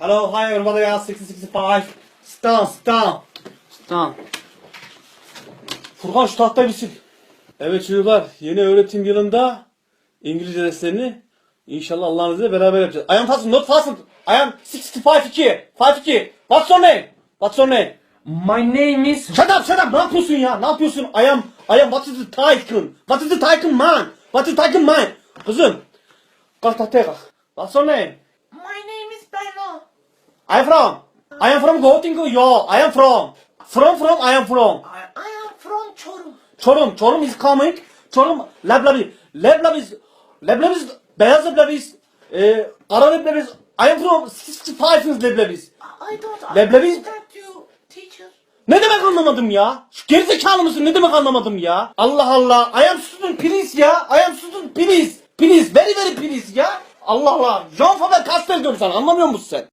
Hello, hi everybody, yeah, 6065. Stand, stand. Stand. Furkan şu tahtayı bir sil. Evet çocuklar, yeni öğretim yılında İngilizce derslerini inşallah Allah'ın izniyle beraber yapacağız. I am fastened, not fastened. I am 65-2. 5-2. What's your name? What's your name? My name is... Shut up, shut up. Ne yapıyorsun ya? Ne yapıyorsun? I am, I am, what is the tycoon? What is the tycoon man? What is the tycoon man? Kızım. Kalk tahtaya kalk. What's your name? I am from. I am from Gotingu. Yo, I am from. From from I am from. I, I am from Çorum. Çorum. Çorum is coming. Çorum leblebi. Leblebi is leblebi is beyaz leblebi is e, kara leblebi is I am from 65 is leblebi is. I don't Leblebi- understand you, teacher. Ne demek anlamadım ya? Şu gerizekalı mısın? Ne demek anlamadım ya? Allah Allah. I am student please ya. I am student please. Please. Very very please ya. Allah Allah. Jean Faber Castell diyorum sana. Anlamıyor musun sen?